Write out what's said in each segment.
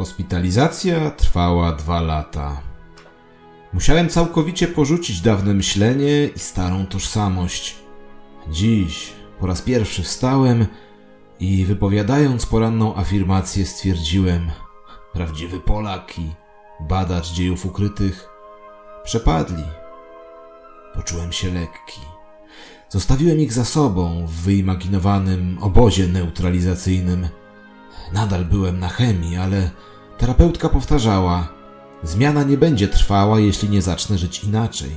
Hospitalizacja trwała dwa lata. Musiałem całkowicie porzucić dawne myślenie i starą tożsamość. Dziś po raz pierwszy wstałem i wypowiadając poranną afirmację stwierdziłem: Prawdziwy Polak i badacz dziejów ukrytych przepadli. Poczułem się lekki. Zostawiłem ich za sobą w wyimaginowanym obozie neutralizacyjnym. Nadal byłem na chemii, ale terapeutka powtarzała: Zmiana nie będzie trwała, jeśli nie zacznę żyć inaczej.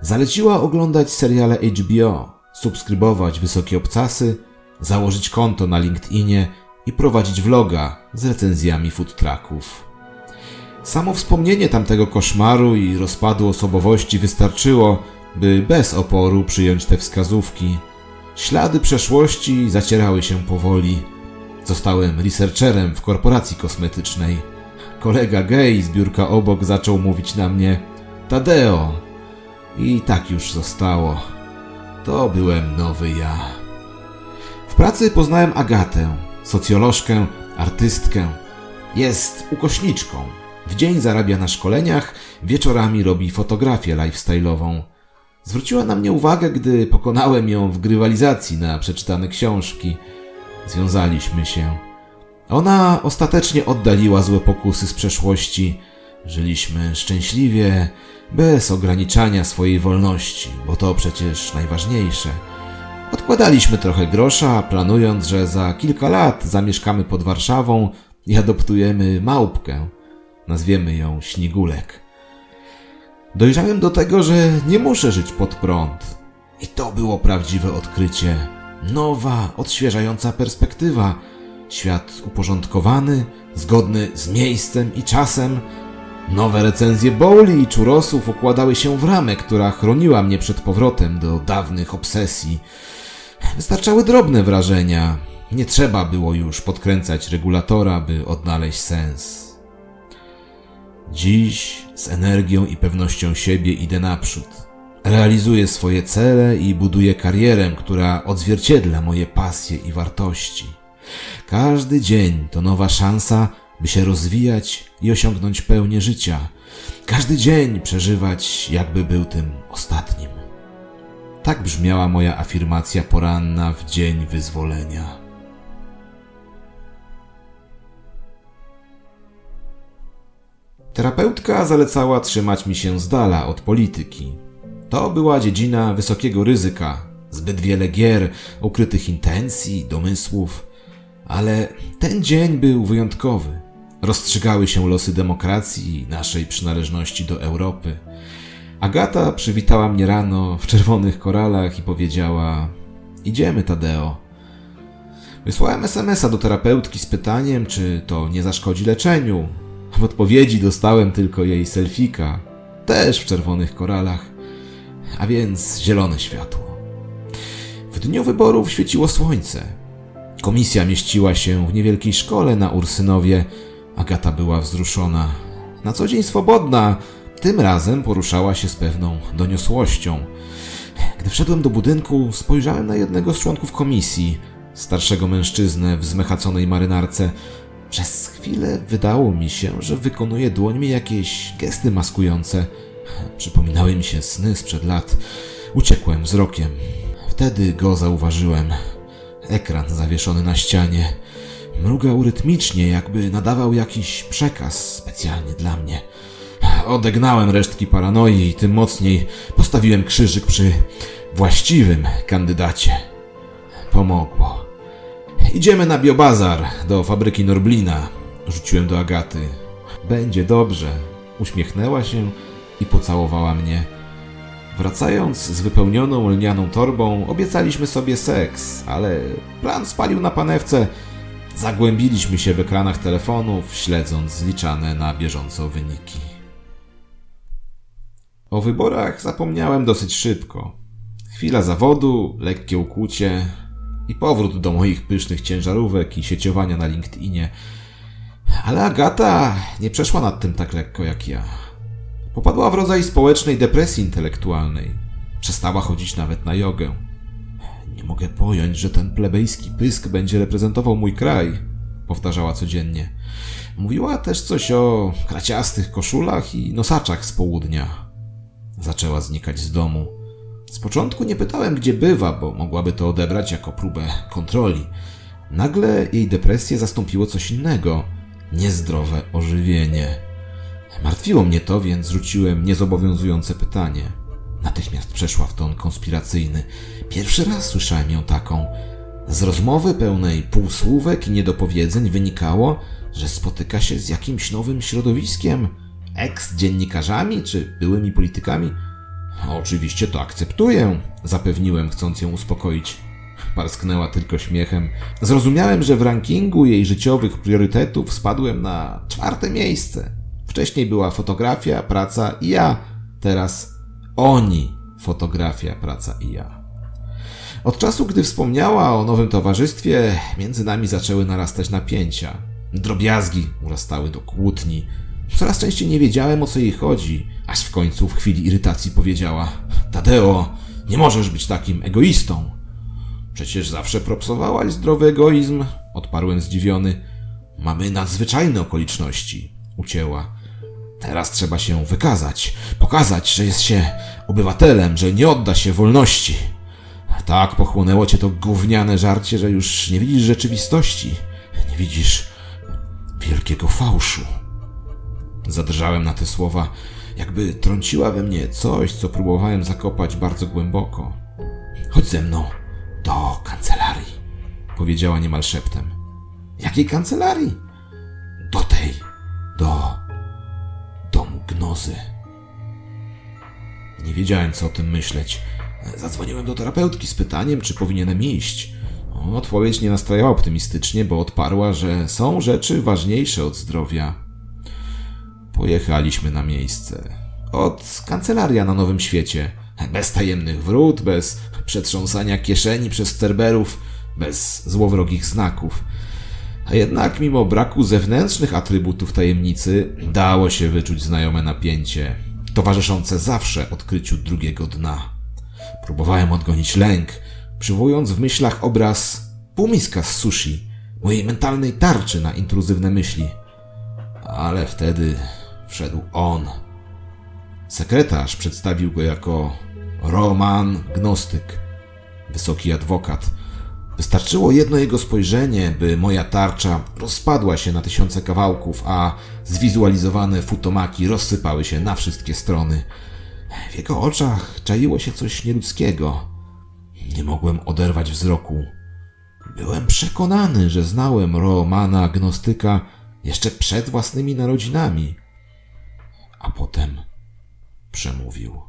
Zaleciła oglądać seriale HBO, subskrybować wysokie obcasy, założyć konto na LinkedInie i prowadzić vloga z recenzjami food trucków. Samo wspomnienie tamtego koszmaru i rozpadu osobowości wystarczyło, by bez oporu przyjąć te wskazówki. Ślady przeszłości zacierały się powoli. Zostałem researcherem w korporacji kosmetycznej. Kolega gej z biurka obok zaczął mówić na mnie Tadeo. I tak już zostało. To byłem nowy ja. W pracy poznałem Agatę, socjolożkę, artystkę. Jest ukośniczką. W dzień zarabia na szkoleniach, wieczorami robi fotografię lifestyle'ową. Zwróciła na mnie uwagę, gdy pokonałem ją w grywalizacji na przeczytane książki. Związaliśmy się. Ona ostatecznie oddaliła złe pokusy z przeszłości. Żyliśmy szczęśliwie, bez ograniczania swojej wolności, bo to przecież najważniejsze. Odkładaliśmy trochę grosza, planując, że za kilka lat zamieszkamy pod Warszawą i adoptujemy małpkę. Nazwiemy ją Śnigulek. Dojrzałem do tego, że nie muszę żyć pod prąd. I to było prawdziwe odkrycie. Nowa, odświeżająca perspektywa. Świat uporządkowany, zgodny z miejscem i czasem. Nowe recenzje bowli i czurosów układały się w ramę, która chroniła mnie przed powrotem do dawnych obsesji. Wystarczały drobne wrażenia. Nie trzeba było już podkręcać regulatora, by odnaleźć sens. Dziś z energią i pewnością siebie idę naprzód. Realizuję swoje cele i buduję karierę, która odzwierciedla moje pasje i wartości. Każdy dzień to nowa szansa, by się rozwijać i osiągnąć pełnię życia. Każdy dzień przeżywać, jakby był tym ostatnim. Tak brzmiała moja afirmacja poranna w dzień wyzwolenia. Terapeutka zalecała trzymać mi się z dala od polityki. To była dziedzina wysokiego ryzyka, zbyt wiele gier, ukrytych intencji, domysłów. Ale ten dzień był wyjątkowy. Rozstrzygały się losy demokracji i naszej przynależności do Europy. Agata przywitała mnie rano w czerwonych koralach i powiedziała: Idziemy, Tadeo. Wysłałem SMS-a do terapeutki z pytaniem, czy to nie zaszkodzi leczeniu. W odpowiedzi dostałem tylko jej selfika, też w czerwonych koralach, a więc zielone światło. W dniu wyborów świeciło słońce. Komisja mieściła się w niewielkiej szkole na Ursynowie. Agata była wzruszona. Na co dzień swobodna, tym razem poruszała się z pewną doniosłością. Gdy wszedłem do budynku, spojrzałem na jednego z członków komisji, starszego mężczyznę w zmechaconej marynarce. Przez chwilę wydało mi się, że wykonuje dłońmi jakieś gesty maskujące. Przypominały mi się sny sprzed lat. Uciekłem wzrokiem. Wtedy go zauważyłem. Ekran zawieszony na ścianie. Mrugał rytmicznie, jakby nadawał jakiś przekaz specjalnie dla mnie. Odegnałem resztki paranoi i tym mocniej postawiłem krzyżyk przy właściwym kandydacie. Pomogło. Idziemy na biobazar do fabryki Norblina. Rzuciłem do Agaty. Będzie dobrze. Uśmiechnęła się i pocałowała mnie. Wracając z wypełnioną lnianą torbą, obiecaliśmy sobie seks, ale plan spalił na panewce. Zagłębiliśmy się w ekranach telefonów, śledząc zliczane na bieżąco wyniki. O wyborach zapomniałem dosyć szybko. Chwila zawodu, lekkie ukłucie i powrót do moich pysznych ciężarówek i sieciowania na LinkedInie. Ale Agata nie przeszła nad tym tak lekko jak ja. Popadła w rodzaj społecznej depresji intelektualnej. Przestała chodzić nawet na jogę. Nie mogę pojąć, że ten plebejski pysk będzie reprezentował mój kraj, powtarzała codziennie. Mówiła też coś o kraciastych koszulach i nosaczach z południa. Zaczęła znikać z domu. Z początku nie pytałem, gdzie bywa, bo mogłaby to odebrać jako próbę kontroli. Nagle jej depresję zastąpiło coś innego niezdrowe ożywienie. Martwiło mnie to, więc rzuciłem niezobowiązujące pytanie. Natychmiast przeszła w ton konspiracyjny. Pierwszy raz słyszałem ją taką. Z rozmowy pełnej półsłówek i niedopowiedzeń wynikało, że spotyka się z jakimś nowym środowiskiem, eks-dziennikarzami czy byłymi politykami. Oczywiście to akceptuję, zapewniłem, chcąc ją uspokoić. Parsknęła tylko śmiechem. Zrozumiałem, że w rankingu jej życiowych priorytetów spadłem na czwarte miejsce. Wcześniej była fotografia, praca i ja. Teraz oni, fotografia, praca i ja. Od czasu, gdy wspomniała o nowym towarzystwie, między nami zaczęły narastać napięcia. Drobiazgi urastały do kłótni. Coraz częściej nie wiedziałem, o co jej chodzi, aż w końcu w chwili irytacji powiedziała: Tadeo, nie możesz być takim egoistą. Przecież zawsze propsowałaś zdrowy egoizm, odparłem zdziwiony. Mamy nadzwyczajne okoliczności, ucięła. Teraz trzeba się wykazać, pokazać, że jest się obywatelem, że nie odda się wolności. Tak pochłonęło cię to gówniane żarcie, że już nie widzisz rzeczywistości. Nie widzisz wielkiego fałszu. Zadrżałem na te słowa, jakby trąciła we mnie coś, co próbowałem zakopać bardzo głęboko. Chodź ze mną do kancelarii, powiedziała niemal szeptem. Jakiej kancelarii? Do tej, do gnozy. Nie wiedziałem, co o tym myśleć. Zadzwoniłem do terapeutki z pytaniem, czy powinienem iść. Odpowiedź nie nastrajała optymistycznie, bo odparła, że są rzeczy ważniejsze od zdrowia. Pojechaliśmy na miejsce. Od kancelaria na Nowym Świecie. Bez tajemnych wrót, bez przetrząsania kieszeni przez cerberów, bez złowrogich znaków. A jednak, mimo braku zewnętrznych atrybutów tajemnicy, dało się wyczuć znajome napięcie, towarzyszące zawsze odkryciu drugiego dna. Próbowałem odgonić lęk, przywołując w myślach obraz półmiska z sushi, mojej mentalnej tarczy na intruzywne myśli. Ale wtedy wszedł on. Sekretarz przedstawił go jako Roman Gnostyk, wysoki adwokat. Wystarczyło jedno jego spojrzenie, by moja tarcza rozpadła się na tysiące kawałków, a zwizualizowane futomaki rozsypały się na wszystkie strony. W jego oczach czaiło się coś nieludzkiego. Nie mogłem oderwać wzroku. Byłem przekonany, że znałem Romana Agnostyka jeszcze przed własnymi narodzinami. A potem przemówił.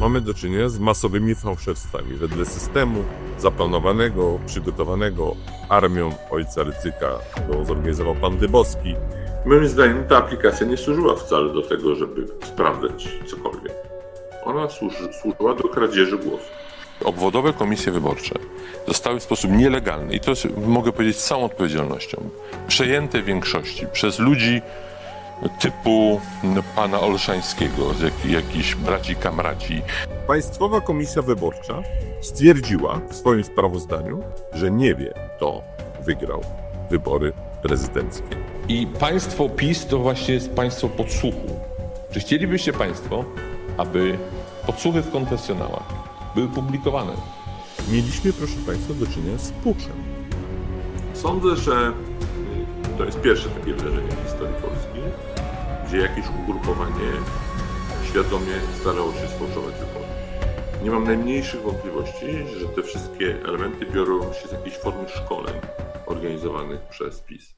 Mamy do czynienia z masowymi fałszerstwami wedle systemu zaplanowanego, przygotowanego armią ojca Rycyka, którą zorganizował pan Dybowski. Moim zdaniem ta aplikacja nie służyła wcale do tego, żeby sprawdzać cokolwiek. Ona służy, służyła do kradzieży głosów. Obwodowe komisje wyborcze zostały w sposób nielegalny, i to jest, mogę powiedzieć z całą odpowiedzialnością, przejęte w większości przez ludzi typu no, pana Olszańskiego, z jak, jakichś braci kamraci. Państwowa Komisja Wyborcza stwierdziła w swoim sprawozdaniu, że nie wie, kto wygrał wybory prezydenckie. I państwo PiS to właśnie jest państwo podsłuchu. Czy chcielibyście państwo, aby podsłuchy w konfesjonałach były publikowane? Mieliśmy, proszę Państwa, do czynienia z puczem. Sądzę, że y, to jest pierwsze takie wydarzenie w historii Polski, gdzie jakieś ugrupowanie świadomie starało się sfałszować wybory. Nie mam najmniejszych wątpliwości, że te wszystkie elementy biorą się z jakiejś formy szkoleń organizowanych przez PiS.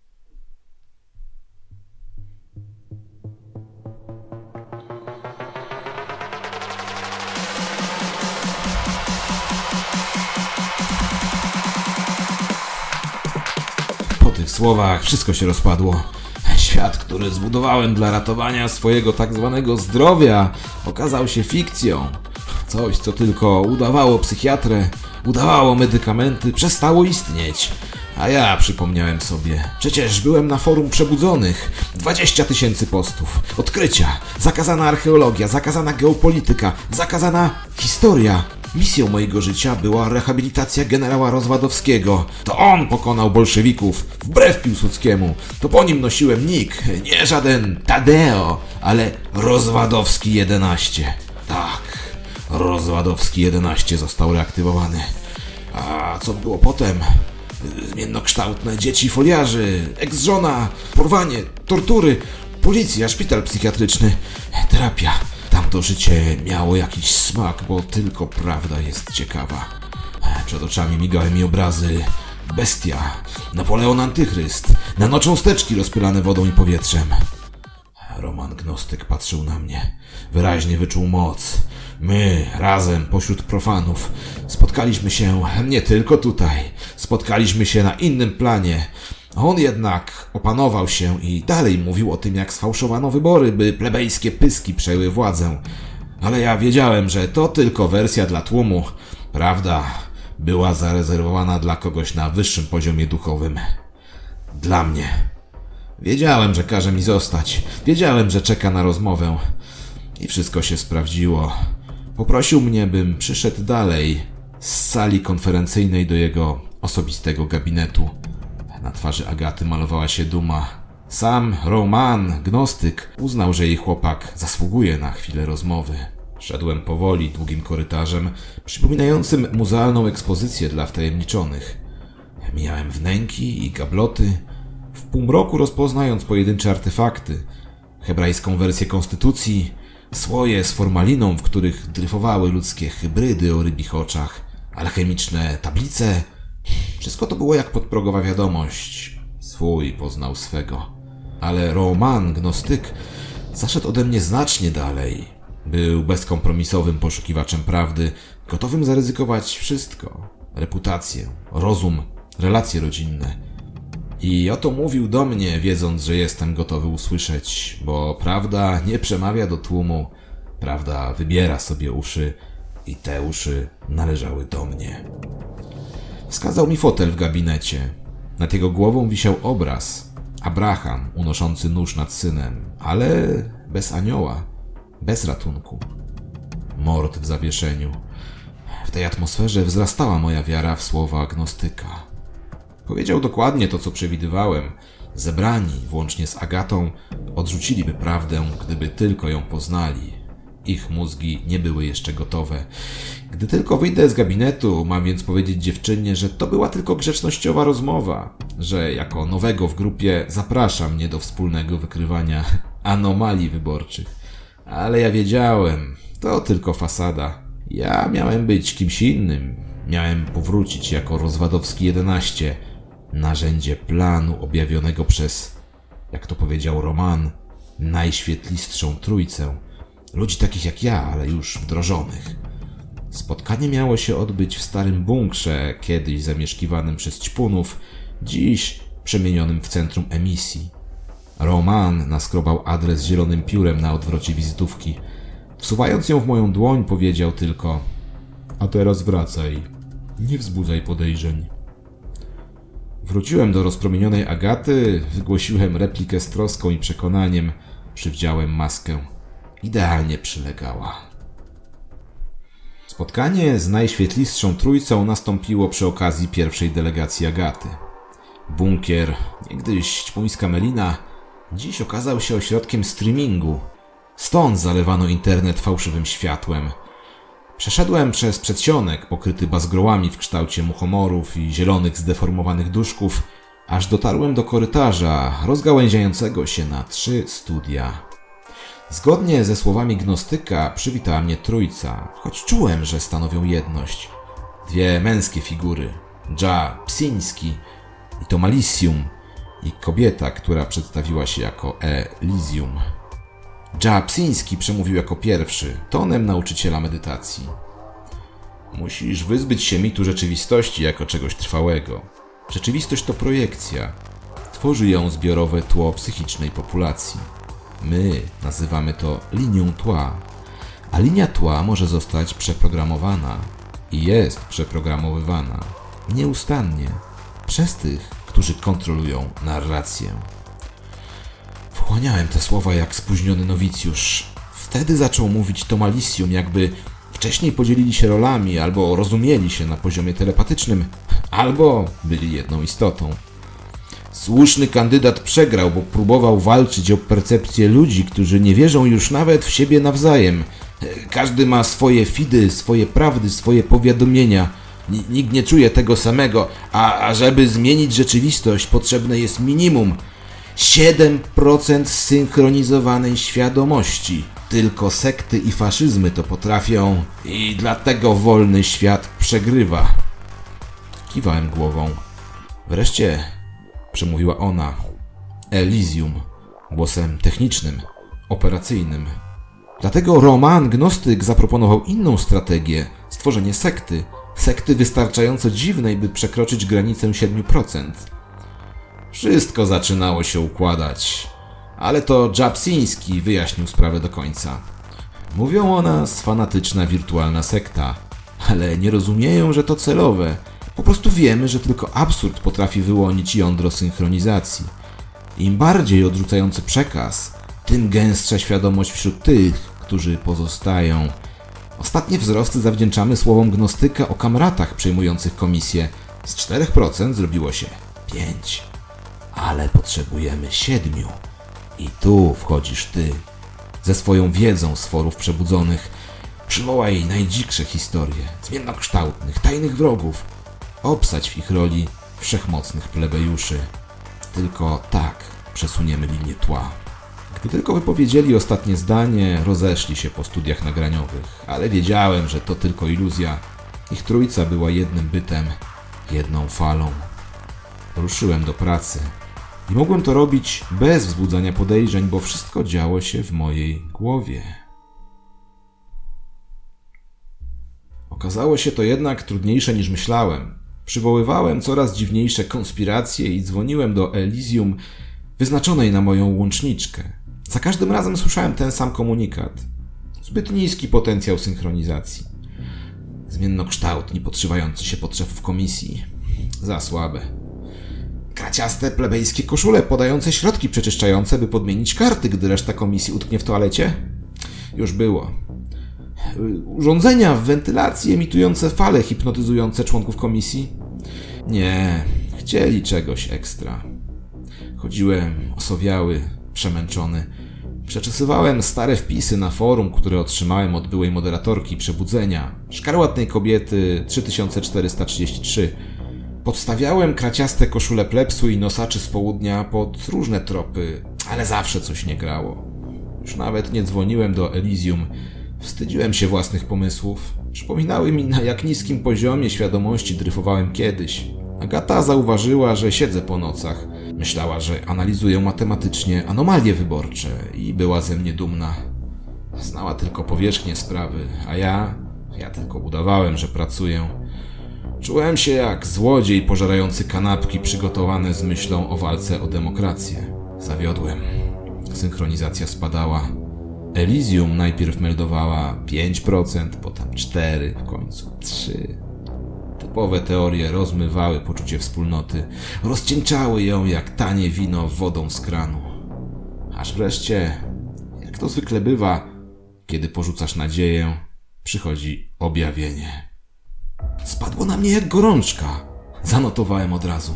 Po tych słowach wszystko się rozpadło. Świat, który zbudowałem dla ratowania swojego tak zwanego zdrowia, okazał się fikcją. Coś, co tylko udawało psychiatrę, udawało medykamenty, przestało istnieć. A ja przypomniałem sobie, przecież byłem na forum przebudzonych. 20 tysięcy postów, odkrycia, zakazana archeologia, zakazana geopolityka, zakazana historia. Misją mojego życia była rehabilitacja generała Rozwadowskiego. To on pokonał bolszewików, wbrew Piłsudskiemu. To po nim nosiłem nick, nie żaden Tadeo, ale Rozwadowski 11. Tak, Rozwadowski 11 został reaktywowany. A co było potem? Zmiennokształtne dzieci foliarzy, eks-żona, porwanie, tortury, policja, szpital psychiatryczny, terapia. Tamto życie miało jakiś smak, bo tylko prawda jest ciekawa. Przed oczami migały mi obrazy bestia, Napoleon Antychryst, nanocząsteczki rozpylane wodą i powietrzem. Roman Gnostyk patrzył na mnie. Wyraźnie wyczuł moc. My, razem, pośród profanów, spotkaliśmy się nie tylko tutaj. Spotkaliśmy się na innym planie. On jednak opanował się i dalej mówił o tym, jak sfałszowano wybory, by plebejskie pyski przejęły władzę. Ale ja wiedziałem, że to tylko wersja dla tłumu. Prawda była zarezerwowana dla kogoś na wyższym poziomie duchowym. Dla mnie. Wiedziałem, że każe mi zostać. Wiedziałem, że czeka na rozmowę. I wszystko się sprawdziło. Poprosił mnie, bym przyszedł dalej z sali konferencyjnej do jego osobistego gabinetu. Na twarzy Agaty malowała się duma. Sam Roman, gnostyk, uznał, że jej chłopak zasługuje na chwilę rozmowy. Szedłem powoli długim korytarzem, przypominającym muzealną ekspozycję dla wtajemniczonych. Mijałem wnęki i gabloty, w półmroku rozpoznając pojedyncze artefakty, hebrajską wersję konstytucji, słoje z formaliną, w których dryfowały ludzkie hybrydy o rybich oczach, alchemiczne tablice. Wszystko to było jak podprogowa wiadomość. Swój poznał swego. Ale Roman, gnostyk, zaszedł ode mnie znacznie dalej. Był bezkompromisowym poszukiwaczem prawdy, gotowym zaryzykować wszystko. Reputację, rozum, relacje rodzinne. I oto mówił do mnie, wiedząc, że jestem gotowy usłyszeć, bo prawda nie przemawia do tłumu, prawda wybiera sobie uszy i te uszy należały do mnie. Wskazał mi fotel w gabinecie. Nad jego głową wisiał obraz. Abraham unoszący nóż nad synem, ale bez anioła, bez ratunku. Mord w zawieszeniu. W tej atmosferze wzrastała moja wiara w słowa agnostyka. Powiedział dokładnie to, co przewidywałem. Zebrani, włącznie z Agatą, odrzuciliby prawdę, gdyby tylko ją poznali. Ich mózgi nie były jeszcze gotowe. Gdy tylko wyjdę z gabinetu, mam więc powiedzieć dziewczynie, że to była tylko grzecznościowa rozmowa, że jako nowego w grupie zaprasza mnie do wspólnego wykrywania anomalii wyborczych. Ale ja wiedziałem, to tylko fasada. Ja miałem być kimś innym. Miałem powrócić jako Rozwadowski 11, narzędzie planu objawionego przez, jak to powiedział Roman, najświetlistszą trójcę. Ludzi takich jak ja, ale już wdrożonych. Spotkanie miało się odbyć w starym bunkrze, kiedyś zamieszkiwanym przez ćpunów, dziś przemienionym w centrum emisji. Roman naskrobał adres zielonym piórem na odwrocie wizytówki. Wsuwając ją w moją dłoń, powiedział tylko: A teraz wracaj. Nie wzbudzaj podejrzeń. Wróciłem do rozpromienionej Agaty, wygłosiłem replikę z troską i przekonaniem, przywdziałem maskę. Idealnie przylegała. Spotkanie z najświetlistszą trójcą nastąpiło przy okazji pierwszej delegacji Agaty. Bunkier, niegdyś ćpuńska melina, dziś okazał się ośrodkiem streamingu. Stąd zalewano internet fałszywym światłem. Przeszedłem przez przedsionek pokryty bazgrołami w kształcie muchomorów i zielonych zdeformowanych duszków, aż dotarłem do korytarza rozgałęziającego się na trzy studia. Zgodnie ze słowami gnostyka przywitała mnie trójca, choć czułem, że stanowią jedność. Dwie męskie figury, Dża Psiński i to Malisium i kobieta, która przedstawiła się jako Elysium. Dża Psiński przemówił jako pierwszy, tonem nauczyciela medytacji. Musisz wyzbyć się mitu rzeczywistości jako czegoś trwałego. Rzeczywistość to projekcja. Tworzy ją zbiorowe tło psychicznej populacji. My nazywamy to linią tła. a linia tła może zostać przeprogramowana i jest przeprogramowywana nieustannie przez tych, którzy kontrolują narrację. Wchłaniałem te słowa jak spóźniony nowicjusz. Wtedy zaczął mówić Tomalisium, jakby wcześniej podzielili się rolami, albo rozumieli się na poziomie telepatycznym, albo byli jedną istotą. Słuszny kandydat przegrał, bo próbował walczyć o percepcję ludzi, którzy nie wierzą już nawet w siebie nawzajem. Każdy ma swoje fidy, swoje prawdy, swoje powiadomienia. N- nikt nie czuje tego samego, a, a żeby zmienić rzeczywistość, potrzebne jest minimum 7% zsynchronizowanej świadomości. Tylko sekty i faszyzmy to potrafią i dlatego wolny świat przegrywa. Kiwałem głową. Wreszcie przemówiła ona. Elysium, głosem technicznym, operacyjnym. Dlatego Roman Gnostyk zaproponował inną strategię stworzenie sekty. Sekty wystarczająco dziwnej, by przekroczyć granicę 7%. Wszystko zaczynało się układać, ale to Japsiński wyjaśnił sprawę do końca. Mówią o nas fanatyczna wirtualna sekta, ale nie rozumieją, że to celowe. Po prostu wiemy, że tylko absurd potrafi wyłonić jądro synchronizacji. Im bardziej odrzucający przekaz, tym gęstsza świadomość wśród tych, którzy pozostają. Ostatnie wzrosty zawdzięczamy słowom gnostyka o kamratach przejmujących komisję. Z 4% zrobiło się 5. Ale potrzebujemy 7. I tu wchodzisz ty. Ze swoją wiedzą z forów przebudzonych. Przywołaj najdziksze historie, zmiennokształtnych, tajnych wrogów. Obsać w ich roli wszechmocnych plebejuszy. Tylko tak przesuniemy linię tła. Gdy tylko wypowiedzieli ostatnie zdanie, rozeszli się po studiach nagraniowych, ale wiedziałem, że to tylko iluzja. Ich trójca była jednym bytem, jedną falą. Ruszyłem do pracy i mogłem to robić bez wzbudzania podejrzeń, bo wszystko działo się w mojej głowie. Okazało się to jednak trudniejsze niż myślałem. Przywoływałem coraz dziwniejsze konspiracje i dzwoniłem do Elysium wyznaczonej na moją łączniczkę. Za każdym razem słyszałem ten sam komunikat. Zbyt niski potencjał synchronizacji. Zmiennokształtni, podszywający się potrzeb w komisji. Za słabe. Kraciaste plebejskie koszule podające środki przeczyszczające, by podmienić karty, gdy reszta komisji utknie w toalecie? Już było. Urządzenia w wentylacji emitujące fale hipnotyzujące członków komisji? Nie, chcieli czegoś ekstra. Chodziłem osowiały, przemęczony. Przeczesywałem stare wpisy na forum, które otrzymałem od byłej moderatorki Przebudzenia, szkarłatnej kobiety 3433. Podstawiałem kraciaste koszule plepsu i nosaczy z południa pod różne tropy, ale zawsze coś nie grało. Już nawet nie dzwoniłem do Elysium. Wstydziłem się własnych pomysłów. Przypominały mi, na jak niskim poziomie świadomości dryfowałem kiedyś. Agata zauważyła, że siedzę po nocach. Myślała, że analizuję matematycznie anomalie wyborcze i była ze mnie dumna. Znała tylko powierzchnię sprawy, a ja, ja tylko udawałem, że pracuję. Czułem się jak złodziej pożerający kanapki przygotowane z myślą o walce o demokrację. Zawiodłem. Synchronizacja spadała. Elysium najpierw meldowała 5%, potem 4%, w końcu 3%. Typowe teorie rozmywały poczucie wspólnoty, rozcieńczały ją jak tanie wino wodą z kranu. Aż wreszcie, jak to zwykle bywa, kiedy porzucasz nadzieję, przychodzi objawienie. Spadło na mnie jak gorączka. Zanotowałem od razu.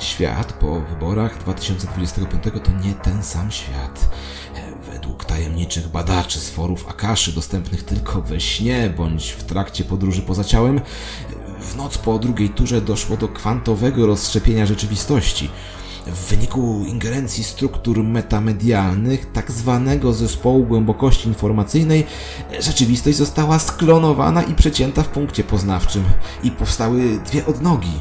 Świat po wyborach 2025 to nie ten sam świat. Według tajemniczych badaczy z forów Akaszy dostępnych tylko we śnie bądź w trakcie podróży poza ciałem, w noc po drugiej turze doszło do kwantowego rozszczepienia rzeczywistości. W wyniku ingerencji struktur metamedialnych, tak zwanego zespołu głębokości informacyjnej, rzeczywistość została sklonowana i przecięta w punkcie poznawczym i powstały dwie odnogi.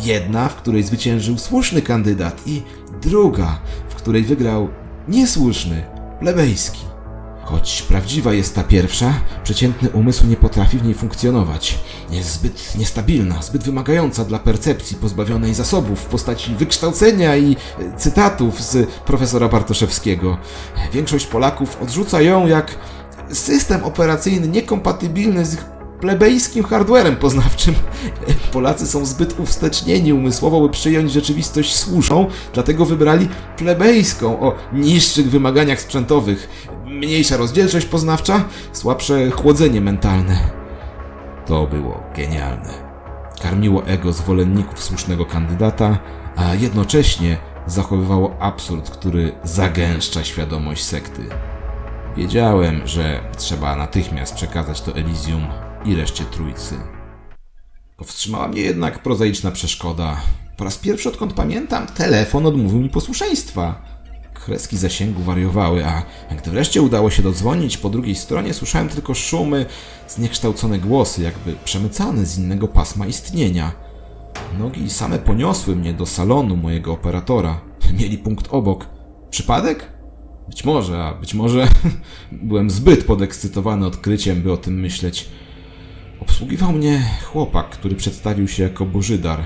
Jedna, w której zwyciężył słuszny kandydat i druga, w której wygrał niesłuszny, plebejski. Choć prawdziwa jest ta pierwsza, przeciętny umysł nie potrafi w niej funkcjonować. Jest zbyt niestabilna, zbyt wymagająca dla percepcji pozbawionej zasobów w postaci wykształcenia i e, cytatów z profesora Bartoszewskiego. Większość Polaków odrzuca ją jak system operacyjny niekompatybilny z ich plebejskim hardwarem poznawczym. Polacy są zbyt uwstecznieni umysłowo, by przyjąć rzeczywistość słuszną, dlatego wybrali plebejską o niższych wymaganiach sprzętowych. Mniejsza rozdzielczość poznawcza, słabsze chłodzenie mentalne. To było genialne. Karmiło ego zwolenników słusznego kandydata, a jednocześnie zachowywało absurd, który zagęszcza świadomość sekty. Wiedziałem, że trzeba natychmiast przekazać to Elysium i reszcie trójcy. Powstrzymała mnie jednak prozaiczna przeszkoda. Po raz pierwszy odkąd pamiętam, telefon odmówił mi posłuszeństwa. Kreski zasięgu wariowały, a gdy wreszcie udało się dodzwonić, po drugiej stronie słyszałem tylko szumy, zniekształcone głosy, jakby przemycane z innego pasma istnienia. Nogi same poniosły mnie do salonu mojego operatora. Mieli punkt obok. Przypadek? Być może, a być może byłem zbyt podekscytowany odkryciem, by o tym myśleć. Obsługiwał mnie chłopak, który przedstawił się jako Bożydar.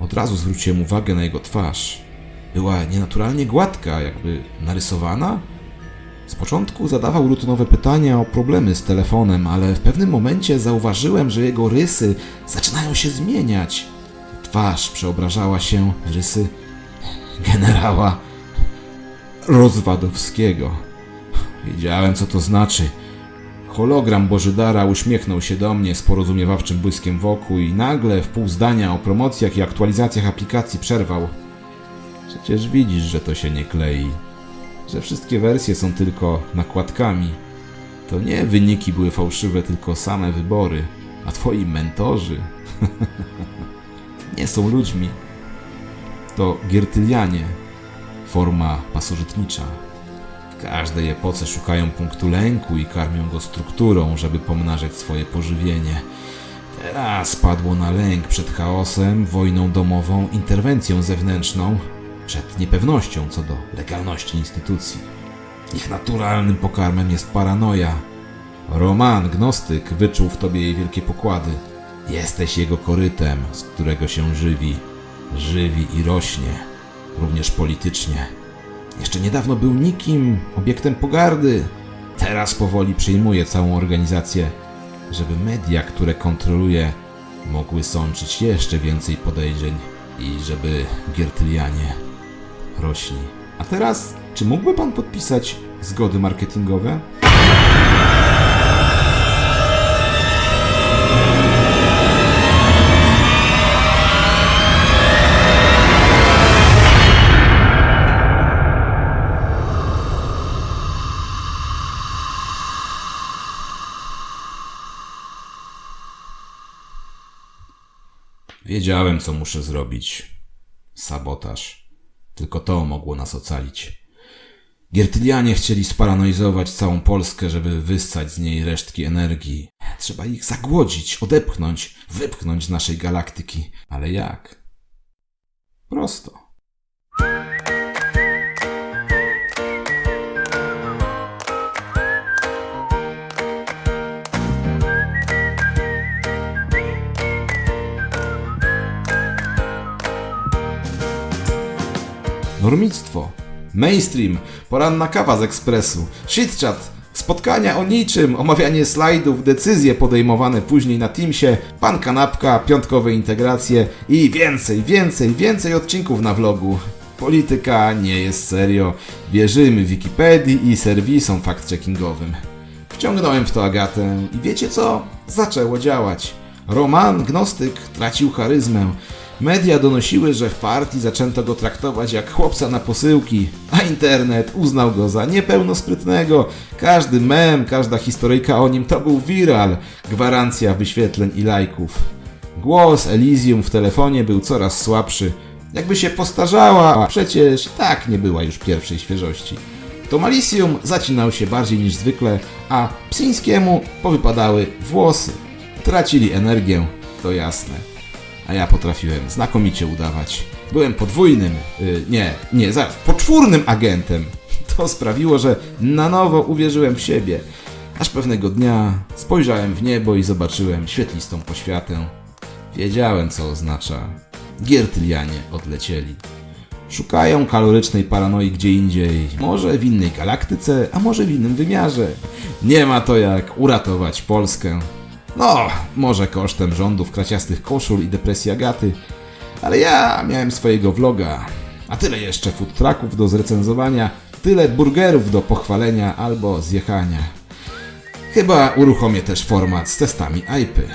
Od razu zwróciłem uwagę na jego twarz. Była nienaturalnie gładka, jakby narysowana. Z początku zadawał rutynowe pytania o problemy z telefonem, ale w pewnym momencie zauważyłem, że jego rysy zaczynają się zmieniać. Twarz przeobrażała się w rysy generała Rozwadowskiego. Wiedziałem, co to znaczy. Hologram Bożydara uśmiechnął się do mnie z porozumiewawczym błyskiem wokół i nagle w pół zdania o promocjach i aktualizacjach aplikacji przerwał. Przecież widzisz, że to się nie klei. Że wszystkie wersje są tylko nakładkami. To nie wyniki były fałszywe, tylko same wybory. A twoi mentorzy nie są ludźmi. To giertylianie. Forma pasożytnicza. W każdej epoce szukają punktu lęku i karmią go strukturą, żeby pomnażać swoje pożywienie. Teraz padło na lęk przed chaosem, wojną domową, interwencją zewnętrzną, przed niepewnością co do legalności instytucji. Ich naturalnym pokarmem jest paranoja. Roman, gnostyk, wyczuł w tobie jej wielkie pokłady. Jesteś jego korytem, z którego się żywi. Żywi i rośnie, również politycznie. Jeszcze niedawno był nikim, obiektem pogardy. Teraz powoli przejmuje całą organizację, żeby media, które kontroluje, mogły sączyć jeszcze więcej podejrzeń i żeby giertylianie rośli. A teraz, czy mógłby pan podpisać zgody marketingowe? Wiedziałem, co muszę zrobić. Sabotaż. Tylko to mogło nas ocalić. Giertylianie chcieli sparanoizować całą Polskę, żeby wyssać z niej resztki energii. Trzeba ich zagłodzić, odepchnąć, wypchnąć z naszej galaktyki. Ale jak? Prosto. Normictwo. Mainstream. Poranna kawa z ekspresu. Shitchat. Spotkania o niczym, omawianie slajdów, decyzje podejmowane później na Teamsie, pan kanapka, piątkowe integracje i więcej, więcej, więcej odcinków na vlogu. Polityka nie jest serio. Wierzymy Wikipedii i serwisom fact-checkingowym. Wciągnąłem w to Agatę i wiecie co? Zaczęło działać. Roman, gnostyk, tracił charyzmę. Media donosiły, że w partii zaczęto go traktować jak chłopca na posyłki, a internet uznał go za niepełnosprytnego. Każdy mem, każda historyjka o nim to był viral, gwarancja wyświetleń i lajków. Głos Elysium w telefonie był coraz słabszy. Jakby się postarzała, a przecież tak nie była już pierwszej świeżości. To Malisium zacinał się bardziej niż zwykle, a Psińskiemu powypadały włosy. Tracili energię, to jasne. A ja potrafiłem znakomicie udawać. Byłem podwójnym, y, nie, nie, zaraz, poczwórnym agentem. To sprawiło, że na nowo uwierzyłem w siebie. Aż pewnego dnia spojrzałem w niebo i zobaczyłem świetlistą poświatę. Wiedziałem, co oznacza. Giertylianie odlecieli. Szukają kalorycznej paranoi gdzie indziej. Może w innej galaktyce, a może w innym wymiarze. Nie ma to jak uratować Polskę. No, może kosztem rządów kraciastych koszul i depresji Agaty. Ale ja miałem swojego vloga. A tyle jeszcze food trucków do zrecenzowania, tyle burgerów do pochwalenia albo zjechania. Chyba uruchomię też format z testami AIPy.